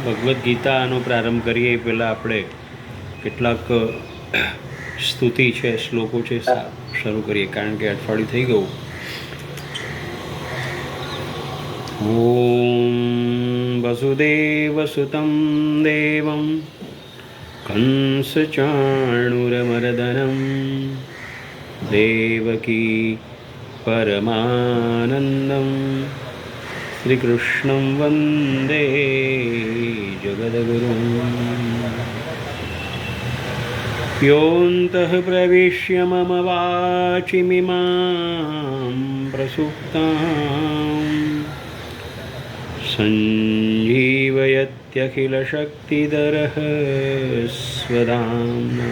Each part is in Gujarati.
ભગવદ્ ગીતાનો પ્રારંભ કરીએ એ પહેલાં આપણે કેટલાક સ્તુતિ છે શ્લોકો છે સા- શરૂ કરીએ કારણ કે અઠવાડિયું થઈ ગયું ॐ वसुदेवसुतं देवं कंसचाणुरमर्दनं देवकी परमानन्दं श्रीकृष्णं वन्दे जगद्गुरुम् योऽन्तः प्रविश्य मम वाचिमिमां प्रसुप्ताम्। सञ्जीवयत्यखिलशक्तिधरः स्वदाम्ना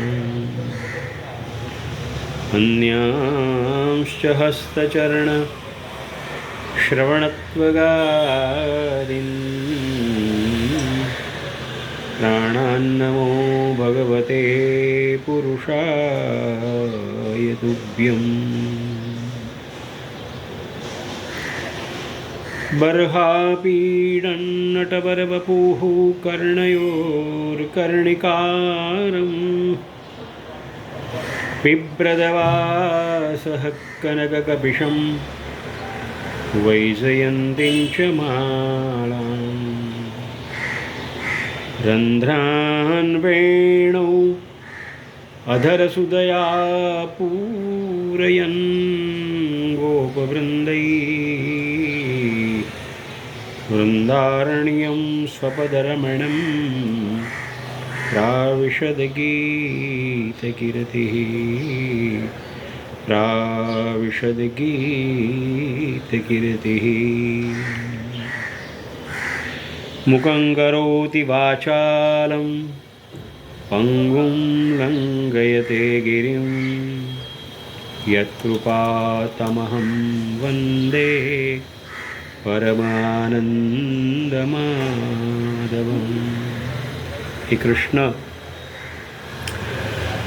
अन्यांश्च हस्तचरण प्राणान्नमो भगवते पुरुषाय तुभ्यम्। बर्हापीडन्नटवरवपुः कर्णयोर्कर्णिकारम्। बिभ्रदवासः कनककपिशं वैजयन्तीं च मालाम् रन्ध्रान् वेणौ अधरसुदया पूरयन् गोपवृन्दै वृन्दारण्यं स्वपदरमणं प्राविशदगीतकीर्तिः प्राविशदगीतकीर्तिः ముఖం కరోతి వాచాలం పంగుం లంఘయతే గిరిం యత్కృపాతమహం వందే పరమానందమాధవం ఈ કૃષ્ણ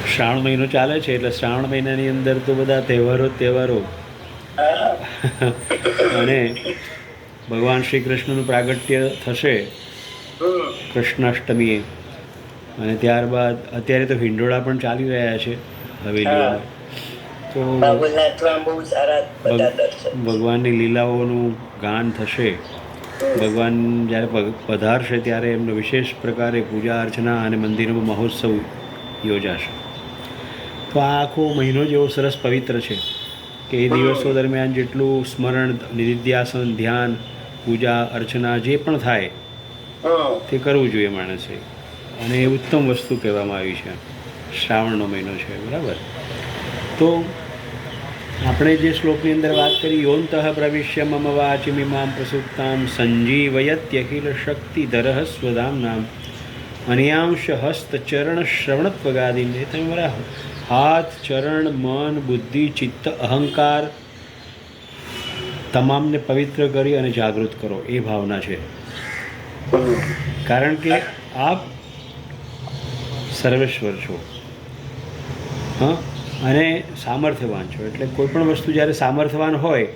શ્રાવણ મહિનો ચાલે છે એટલે શ્રાવણ મહિનાની અંદર તો બધા તહેવારો તહેવારો અને ભગવાન શ્રી કૃષ્ણનું પ્રાગટ્ય થશે કૃષ્ણાષ્ટમીએ. અને ત્યારબાદ અત્યારે તો હિંડોળા પણ ચાલી રહ્યા છે હવેલીમાં તો ભગવાનની લીલાઓનું ગાન થશે. ભગવાન જ્યારે પધારશે ત્યારે એમનો વિશેષ પ્રકારે પૂજા અર્ચના અને મંદિરોમાં મહોત્સવ યોજાશે. તો આ આખો મહિનો જેવો સરસ પવિત્ર છે. કે એ દિવસો દરમિયાન જેટલું સ્મરણ નિધિધ્યાસન ધ્યાન પૂજા અર્ચના જે પણ થાય તે કરવું જોઈએ માણસે. અને એ ઉત્તમ વસ્તુ કહેવામાં આવી છે. શ્રાવણનો મહિનો છે બરાબર? તો આપણે જે શ્લોકની અંદર વાત કરી યોનતઃ પ્રવિશ્ય મમ વાચિમિમામ પ્રસુપ્તામ સંજીવયત્યખિલ શક્તિધરઃ સ્વધામનામ અનિયાંશ હસ્ત ચરણ શ્રવણત્વગાદી તમે મારા હાથ, ચરણ, મન, બુદ્ધિ, ચિત્ત, અહંકાર તમામને પવિત્ર કરી અને જાગૃત કરો. એ ભાવના છે. કારણ કે આપ સર્વેશ્વર છો. હા? અને સામર્થ્યવાન છો. એટલે કોઈ પણ વસ્તુ જ્યારે સામર્થ્યવાન હોય,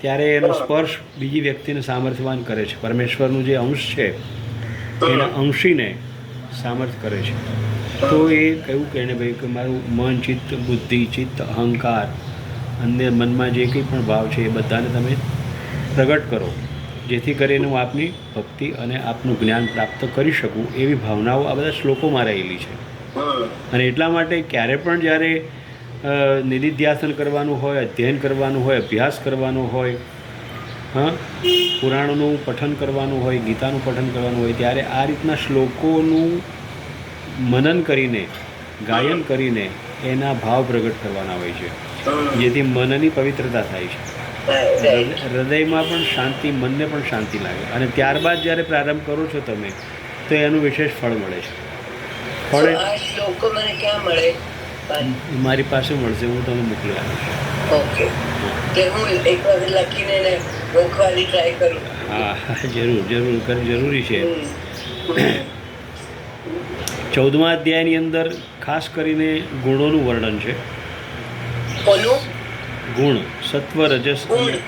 ત્યારે એનો સ્પર્શ બીજી વ્યક્તિને સામર્થ્યવાન કરે છે. પરમેશ્વરનું જે અંશ છે, એના અંશીને સામર્થ કરે છે. તો એ કહ્યું કે એને ભાઈ કે મારું મન ચિત્ત, બુદ્ધિ, ચિત્ત, અહંકાર અને મનમાં જે કંઈ પણ ભાવ છે એ બધાને તમે પ્રગટ કરો. જેથી કરીને હું આપની ભક્તિ અને આપનું જ્ઞાન પ્રાપ્ત કરી શકું એવી ભાવનાઓ આ બધા શ્લોકોમાં રહેલી છે. અને એટલા માટે ક્યારે પણ જ્યારે નિધિધ્યાસન કરવાનું હોય, અધ્યયન કરવાનું હોય, અભ્યાસ કરવાનો હોય, હા, પુરાણોનું પઠન કરવાનું હોય, ગીતાનું પઠન કરવાનું હોય, ત્યારે આ રીતના શ્લોકોનું મનન કરીને ગાયન કરીને એના ભાવ પ્રગટ કરવાના હોય છે. જેથી મનની પવિત્રતા થાય છે. હૃદયમાં પણ શાંતિ મનને પણ શાંતિ લાગે. અને ત્યારબાદ જ્યારે પ્રારંભ કરો છો તમે તો એનું વિશેષ ફળ મળે છે. ફળ મને ક્યાં મળે? મારી પાસે મળશે હું તમને મોકલી આપીશ ઓકે. કે હું એક વખત લખીને એને ગોખવાની ટ્રાય કરું. હા જરૂર જરૂર કર જરૂરી છે. ચૌદમા અધ્યાયની અંદર ખાસ કરીને ગુણોનું વર્ણન છે. ગુણ સત્વ રજસ અને.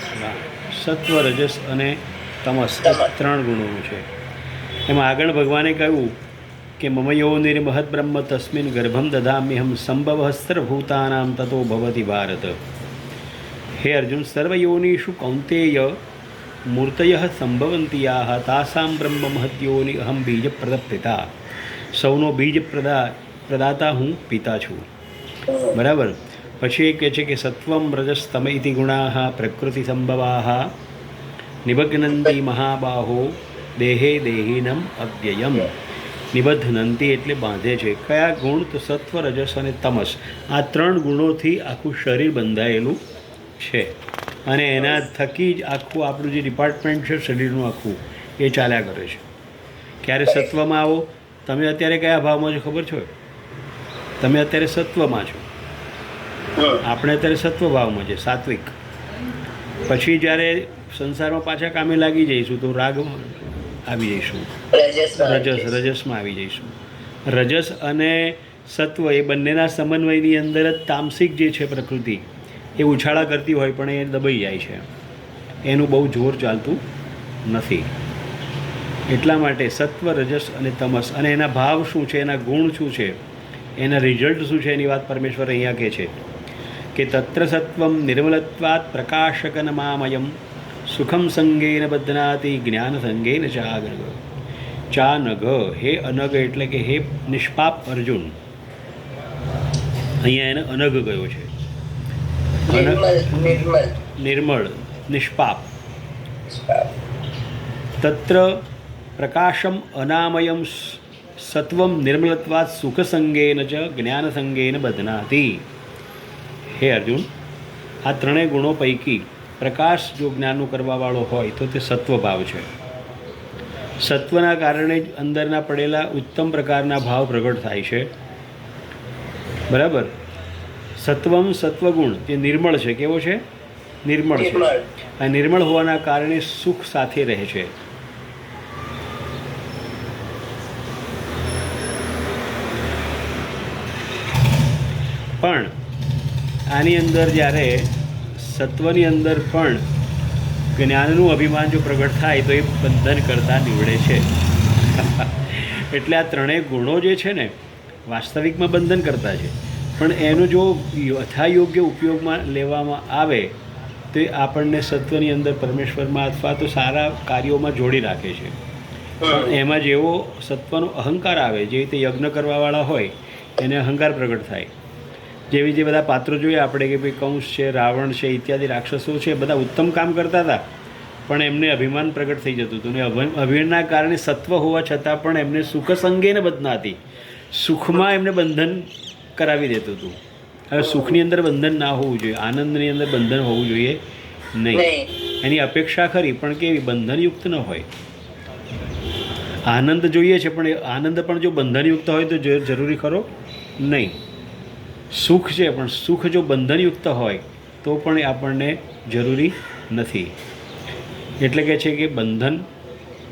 સત્વ રજસ અને તમસ એ ત્રણ ગુણોનું છે. એમાં આગળ ભગવાને કહ્યું કે મમયો યોનિર બ્રહ્મ તસ્મિન ગર્ભમ દધામ્યહમ સંભવ સર્વભૂતાનામ તતો ભવતી ભારત. હે અર્જુન સર્વયોનિષુ કૌંતેય મૂર્તય સંભવંતિયા તાસામ બ્રહ્મ મહત્યોની અહમ બીજ પ્રદપિતા સૌનો બીજ પ્રદા, પ્રદાતા હું, પિતા છું. બરાબર? પછી એ કહે છે કે સત્વમ રજસ્તમ ઇતિ ગુણા પ્રકૃતિ સંભવા નિબઘ્નંતી મહાબાહો દેહે દેહિનમ અવ્યયમ. નિબધ્નંતી એટલે બાંધે છે. કયા ગુણ? તો સત્વ, રજસ અને તમસ. આ ત્રણ ગુણોથી આખું શરીર બંધાયેલું છે. અને એના થકી જ આખું આપણું જે ડિપાર્ટમેન્ટ છે, શરીરનું આખું, એ ચાલ્યા કરે છે. ક્યારે સત્વમાં આવો? તમે અત્યારે કયા ભાવમાં છો ખબર છો? તમે અત્યારે સત્વમાં છો. આપણે અત્યારે સત્વ ભાવમાં છે સાત્વિક. પછી જ્યારે સંસારમાં પાછા કામે લાગી જઈશું તો રાગ આવી જઈશું. રજસ રજસમાં આવી જઈશું. રજસ અને સત્વ એ બંનેના સમન્વયની અંદર જ તામસિક જે છે પ્રકૃતિ એ ઉછાળા કરતી હોય પણ એ દબાઈ જાય છે. એનું બહુ જોર ચાલતું નથી. એટલા માટે સત્વ રજસ અને તમસ. અને એના ભાવ શું છે એના ગુણ શું છે એના રિઝલ્ટ શું છે એની વાત પરમેશ્વર અહીંયા કહે છે કે તત્ર સત્વમ નિર્મલત્વાત પ્રકાશકન મામયમ સુખમ સંગેન બદનાતી જ્ઞાન સંગેન ચાગર્ગ ચા નઘ હે અનગ એટલે કે હે નિષ્પાપ અર્જુન. અહીંયા એને અનગ ગયો છે. નિર્મળ નિષ્પાપ. તત્ર પ્રકાશમ અનામયમ સત્વમ નિર્મલત્વાત સુખસંગેન જ જ્ઞાનસંગેન બધનાતી હે અર્જુન આ ત્રણેય ગુણો પૈકી પ્રકાશ જો જ્ઞાનનું કરવાવાળો હોય તો તે સત્વ ભાવ છે. સત્વના કારણે જ અંદરના પડેલા ઉત્તમ પ્રકારના ભાવ પ્રગટ થાય છે. બરાબર? સત્વમ સત્વગુણ જે નિર્મળ છે કેવો છે? નિર્મળ છે. આ નિર્મળ હોવાના કારણે સુખ સાથે રહે છે. પણ આની અંદર જ્યારે સત્વની અંદર પણ જ્ઞાનનું અભિમાન જો પ્રગટ થાય તો એ બંધન કરતાં નીવડે છે. એટલે આ ત્રણેય ગુણો જે છે ને વાસ્તવિકમાં બંધન કરતા છે. પણ એનો જો યથાયોગ્ય ઉપયોગમાં લેવામાં આવે તો આપણને સત્વની અંદર પરમેશ્વરમાં અથવા તો સારા કાર્યોમાં જોડી રાખે છે. પણ એમાં જેવો સત્વનો અહંકાર આવે, જે રીતે યજ્ઞ કરવાવાળા હોય, એને અહંકાર પ્રગટ થાય. જેવી જે બધા પાત્રો જોઈએ આપણે કે ભાઈ કંસ છે રાવણ છે ઇત્યાદિ રાક્ષસો છે બધા ઉત્તમ કામ કરતા હતા. પણ એમને અભિમાન પ્રગટ થઈ જતું હતું. ને અભિ- કારણે સત્વ હોવા છતાં પણ એમને સુખ સંગેને બદનાતી સુખમાં એમને બંધન કરાવી દેતું હતું. હવે સુખની અંદર બંધન ના હોવું જોઈએ. આનંદની અંદર બંધન હોવું જોઈએ નહીં. એની અપેક્ષા ખરી પણ કેવી બંધનયુક્ત ન હોય. આનંદ જોઈએ છે પણ આનંદ પણ જો બંધનયુક્ત હોય તો જરૂરી ખરો? નહીં. સુખ છે, પણ સુખ જો બંધનયુક્ત હોય, તો પણ એ આપણને જરૂરી નથી. એટલે કે છે કે બંધન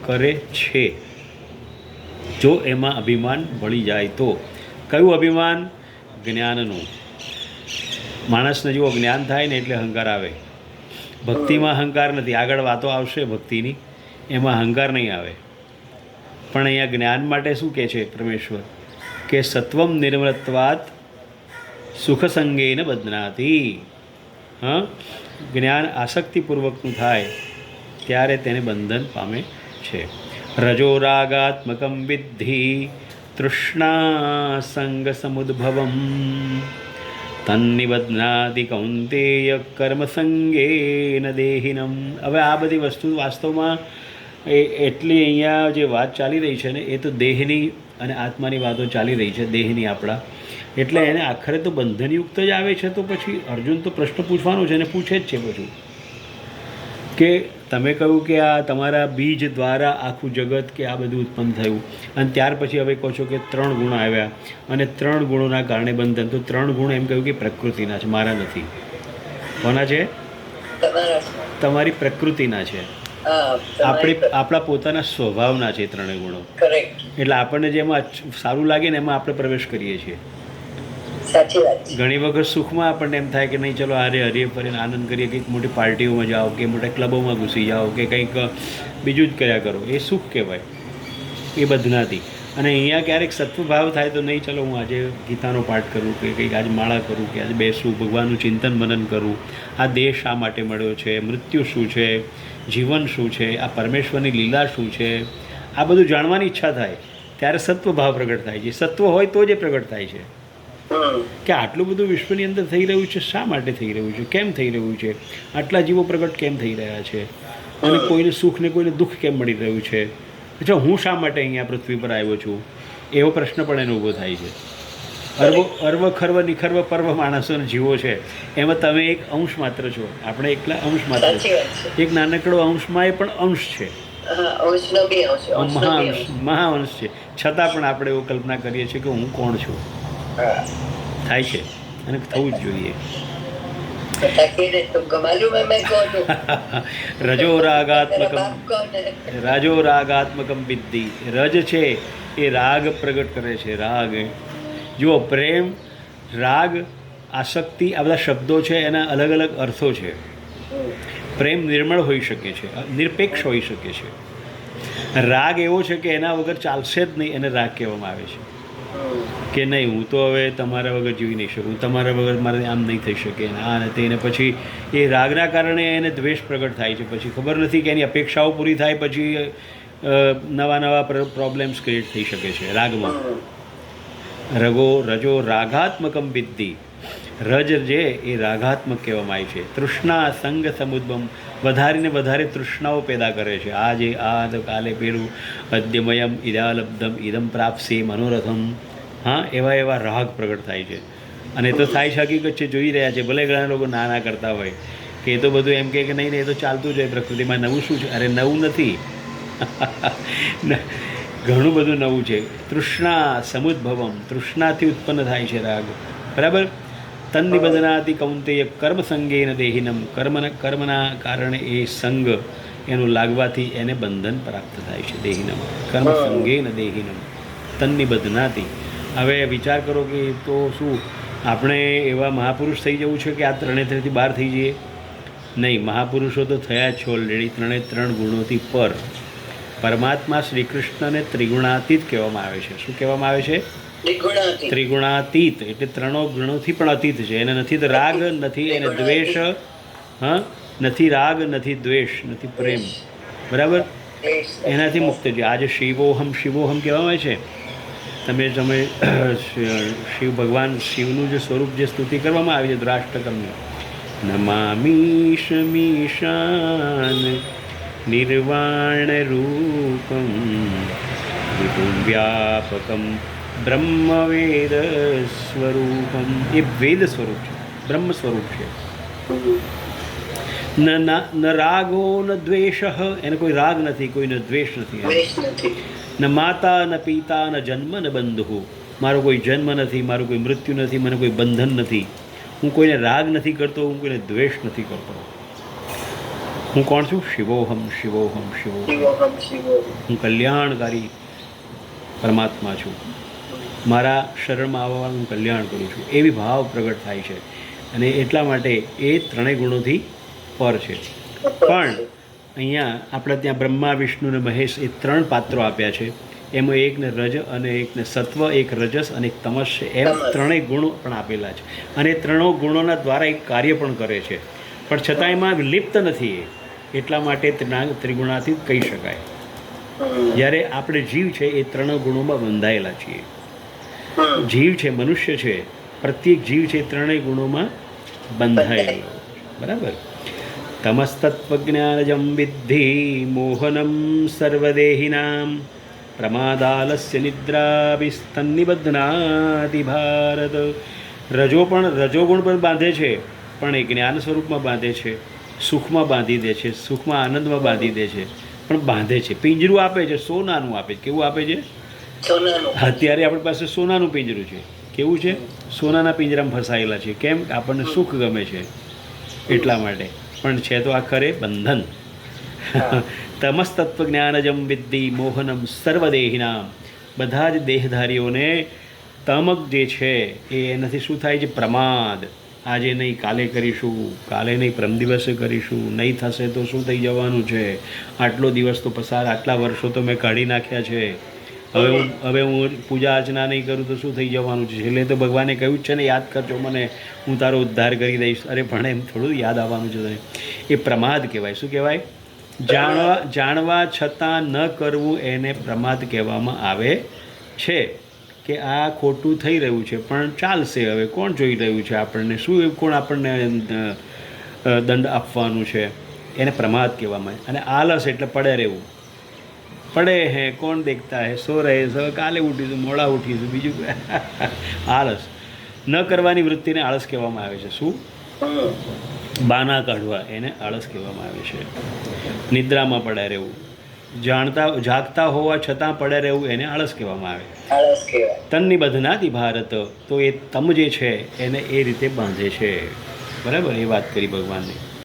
કરે છે. જો એમાં અભિમાન ભળી જાય તો. કયું અભિમાન? જ્ઞાનનું. માણસને જુઓ, જ્ઞાન થાય ને એટલે અહંકાર આવે. ભક્તિમાં અહંકાર નથી. આગળ વાતો આવશે ભક્તિની. એમાં અહંકાર નહીં આવે. પણ અહીંયા જ્ઞાન માટે શું કહે છે પરમેશ્વર? કે સત્વમ નિર્મળત્વાત સુખ સંગેન બદનાતી. હા? જ્ઞાન આસક્તિપૂર્વકનું થાય ત્યારે તેને બંધન પામે છે. રજોરાગાત્મકમ વિદ્ધિ તૃષ્ણા સંગ સમુદ્ભવમ તન્નિબધ્નાતિ કૌંતેય કર્મ ન દેહિનમ. હવે આ બધી વસ્તુ વાસ્તવમાં એ એટલી અહીંયા જે વાત ચાલી રહી છે ને, એ તો દેહની અને આત્માની વાતો ચાલી રહી છે, દેહની આપણા એટલે એને આખરે તો બંધનયુક્ત જ આવે છે તો પછી અર્જુન તો પ્રશ્ન પૂછવાનો છે અને પૂછે જ છે પછી કે તમે કહ્યું કે આ તમારા બીજ દ્વારા આખું જગત કે આ બધું ઉત્પન્ન થયું. અને ત્યાર પછી હવે કહો છો કે ત્રણ ગુણ આવ્યા. અને ત્રણ ગુણોના કારણે બંધન. તો ત્રણ ગુણ એમ કહ્યું કે પ્રકૃતિના છે મારા નથી. કોના છે? તમારી પ્રકૃતિના છે. આપણે આપણા પોતાના સ્વભાવના છે ત્રણેય ગુણો. એટલે આપણને જેમાં સારું લાગે ને એમાં આપણે પ્રવેશ કરીએ છીએ. સાચી ઘણી વખત સુખમાં આપણને એમ થાય કે નહીં, ચલો આરે હરીએ ફરીને આનંદ કરીએ, કંઈક મોટી પાર્ટીઓમાં જાઓ કે મોટા ક્લબોમાં ઘૂસી જાઓ કે કંઈક બીજું જ કર્યા કરો. એ સુખ કહેવાય. એ બધનાથી. અને અહીંયા ક્યારેક સત્વભાવ થાય તો નહીં, ચલો હું આજે ગીતાનો પાઠ કરું કે કંઈક આજે માળા કરું કે આજે બેસું, ભગવાનનું ચિંતન મનન કરું. આ દેહ શા માટે મળ્યો છે? મૃત્યુ શું છે? જીવન શું છે? આ પરમેશ્વરની લીલા શું છે? આ બધું જાણવાની ઈચ્છા થાય. ત્યારે સત્વભાવ પ્રગટ થાય છે. સત્વ હોય તો જ એ પ્રગટ થાય છે. કે આટલું બધું વિશ્વની અંદર થઈ રહ્યું છે શા માટે થઈ રહ્યું છે? કેમ થઈ રહ્યું છે? આટલા જીવો પ્રગટ કેમ થઈ રહ્યા છે? અને કોઈને સુખ ને કોઈને દુઃખ કેમ મળી રહ્યું છે? અચ્છા હું શા માટે અહીંયા પૃથ્વી પર આવ્યો છું? એવો પ્રશ્ન પણ એનો ઊભો થાય છે. અર્વ અર્વ ખર્વ નિખર્વ પર્વ માણસોને જીવો છે. એમાં તમે એક અંશ માત્ર છો. આપણે એકલા અંશ માત્ર છે. એક નાનકડો અંશમાં એ પણ અંશ છે. મહાઅંશ મહાઅંશ છે. છતાં પણ આપણે એવું કલ્પના કરીએ છીએ કે હું કોણ છું? થાય છે. અને થવું જ જોઈએ. રજો રાગાત્મકમ રાજો રાગાત્મકમ બિદ્ધિ રજ છે એ રાગ પ્રગટ કરે છે રાગ. જુઓ પ્રેમ રાગ આસક્તિ આ બધા શબ્દો છે એના અલગ અલગ અર્થો છે. પ્રેમ નિર્મળ હોઈ શકે છે નિરપેક્ષ હોઈ શકે છે. રાગ એવો છે કે એના વગર ચાલશે જ નહીં એને રાગ કહેવામાં આવે છે. કે નહીં, હું તો હવે તમારા વગર જીવી નહીં શકું. તમારા વગર મારે આમ નહીં થઈ શકે. આ અને તેને પછી એ રાગના કારણે એને દ્વેષ પ્રગટ થાય છે. પછી ખબર નથી કે એની અપેક્ષાઓ પૂરી થાય, પછી નવા નવા પ્રોબ્લેમ્સ ક્રિએટ થઈ શકે છે રાગમાં. રગો, રજો રાઘાત્મકમ બિદ્ધિ રજ જે એ રાગાત્મક કહેવામાં આવે છે. તૃષ્ણા સંગ સમુદ્ભમ વધારીને વધારે તૃષ્ણાઓ પેદા કરે છે. આજે આ તો કાલે પેલું અદ્યમયમ ઇદાલબ્ધમ ઇદમ પ્રાપ્સી મનોરથમ. હા, એવા એવા રાગ પ્રગટ થાય છે. અને તો થાય છે હકીકત છે, જોઈ રહ્યા છે. ભલે ઘણા લોકો ના ના કરતા હોય, કે એ તો બધું એમ કે નહીં નહીં, એ તો ચાલતું જ હોય પ્રકૃતિમાં. નવું શું છે? અરે, નવું નથી. ઘણું બધું નવું છે. તૃષ્ણા સમુદ્ભવમ. તૃષ્ણાથી ઉત્પન્ન થાય છે રાગ. બરાબર? તન્નિબધનાતિ કૌંતેય કર્મ સંગેન દેહિનમ કર્મના કર્મના કારણે એ સંગ એનું લાગવાથી એને બંધન પ્રાપ્ત થાય છે દેહિનમ કર્મ સંગેન દેહિનમ તન્નિબધનાતિ હવે વિચાર કરો કે તો શું, આપણે એવા મહાપુરુષ થઈ જવું છે કે આ ત્રણેયથી બહાર થઈ જઈએ? નહીં, મહાપુરુષો તો થયા છે ઓલરેડી ત્રણે ત્રણ ગુણોથી પર. પરમાત્મા શ્રી કૃષ્ણને ત્રિગુણાતીત કહેવામાં આવે છે. શું કહેવામાં આવે છે? ત્રિગુણાતીત. એટલે ત્રણો ગુણોથી પણ અતીત છે. એને નથી તો રાગ નથી એને દ્વેષ હા? નથી રાગ નથી દ્વેષ નથી પ્રેમ. બરાબર? એનાથી મુક્ત છે. આજે શિવોહમ શિવોહમ કહેવામાં આવે છે. તમે તમે શિવ ભગવાન શિવનું જે સ્વરૂપ જે સ્તુતિ કરવામાં આવી છે દ્રાષ્ટકમની. નમામીશ મીશાન નિર્વાણ રૂપમ વ્યાપકમ બ્રહ્મ વેદ સ્વરૂપમ એ વેદ સ્વરૂપ છે. બ્રહ્મ સ્વરૂપ છે. ન રાગો ન દ્વેષ એને કોઈ રાગ નથી કોઈ ન દ્વેષ નથી. ન માતા ન પિતા ન જન્મ ન બંધુ. મારો કોઈ જન્મ નથી મારું કોઈ મૃત્યુ નથી મને કોઈ બંધન નથી. હું કોઈને રાગ નથી કરતો હું કોઈને દ્વેષ નથી કરતો. હું કોણ છું? શિવોહમ શિવોહમ શિવો શિવોહમ શિવોહમ. હું કલ્યાણકારી પરમાત્મા છું. મારા શરણમાં આવવાનું કલ્યાણ કરું છું. એવી ભાવ પ્રગટ થાય છે. અને એટલા માટે એ ત્રણેય ગુણોથી પર છે. પણ અહીંયા આપણે ત્યાં બ્રહ્મા વિષ્ણુ અને મહેશ એ ત્રણ પાત્રો આપ્યા છે. એમાં એકને રજ અને એકને સત્વ એક રજસ અને એક તમસ છે. એમ ત્રણેય ગુણો પણ આપેલા છે. અને ત્રણો ગુણોના દ્વારા એક કાર્ય પણ કરે છે. પણ છતાં એમાં લિપ્ત નથી એ. એટલા માટે ત્રિગુણાથી કહી શકાય. જ્યારે આપણે જીવ છે એ ત્રણ ગુણોમાં બંધાયેલા છીએ. જીવ છે મનુષ્ય છે પ્રત્યેક જીવ છે ત્રણેય ગુણોમાં બંધાયેલો. બરાબર? તમસ્તત્વજ્ઞાનજમ વિદ્ધિ મોહનમ સર્વદેહિનામ પ્રમાદાલસ્ય નિદ્રાભિસ્તન્નિબધ્નાતિ ભારત. રજો પણ રજોગુણ પણ બાંધે છે પણ એ જ્ઞાન સ્વરૂપમાં બાંધે છે સુખમાં બાંધી દે છે સુખમાં આનંદમાં બાંધી દે છે પણ બાંધે છે. પિંજરું આપે છે સોનાનું આપે છે. કેવું આપે છે? અત્યારે આપણી પાસે સોનાનું પિંજરું છે. કેવું છે? સોનાના પિંજરામાં ફસાયેલા છે. કેમ? આપણને સુખ ગમે છે એટલા માટે. પણ છે તો આખરે બંધન. તમસ્તત્વ જ્ઞાનજમ વિદ્ધિ મોહનમ સર્વદેહિનામ. બધા જ દેહધારીઓને તમક જે છે એ એનાથી શું થાય છે? પ્રમાદ. આજે નહીં કાલે કરીશું કાલે નહીં પરમ દિવસે કરીશું નહીં થશે તો શું થઈ જવાનું છે? આટલો દિવસ તો પસાર આટલા વર્ષો તો મેં કાઢી નાખ્યા છે. હવે હું હવે હું પૂજા અર્ચના નહીં કરું તો શું થઈ જવાનું છે? એટલે તો ભગવાને કહ્યું જ છે ને, યાદ કરજો મને, હું તારો ઉદ્ધાર કરી દઈશ. અરે, પણ એમ થોડું યાદ આવવાનું છે તને. એ પ્રમાદ કહેવાય. શું કહેવાય? જાણવા જાણવા છતાં ન કરવું એને પ્રમાદ કહેવામાં આવે છે કે આ ખોટું થઈ રહ્યું છે, પણ ચાલશે હવે. કોણ જોઈ રહ્યું છે આપણને? શું કોણ આપણને દંડ આપવાનું છે? એને પ્રમાદ કહેવામાં આવે. અને આલસ એટલે પડે રહેવું. પડે હે કોણ દેખતા હે? સો રહે સો કાલે ઉઠીશું મોડા ઉઠીશું બીજું આળસ. ન કરવાની વૃત્તિને આળસ કહેવામાં આવે છે. શું? બાના કાઢવા એને આળસ કહેવામાં આવે છે. નિદ્રામાં પડ્યા રહેવું. જાણતા જાગતા હોવા છતાં પડ્યા રહેવું એને આળસ કહેવામાં આવે. તનની બધનાથી ભારત તો એ તમ જે છે એને એ રીતે બાંધે છે. બરાબર? એ વાત કરી ભગવાનને.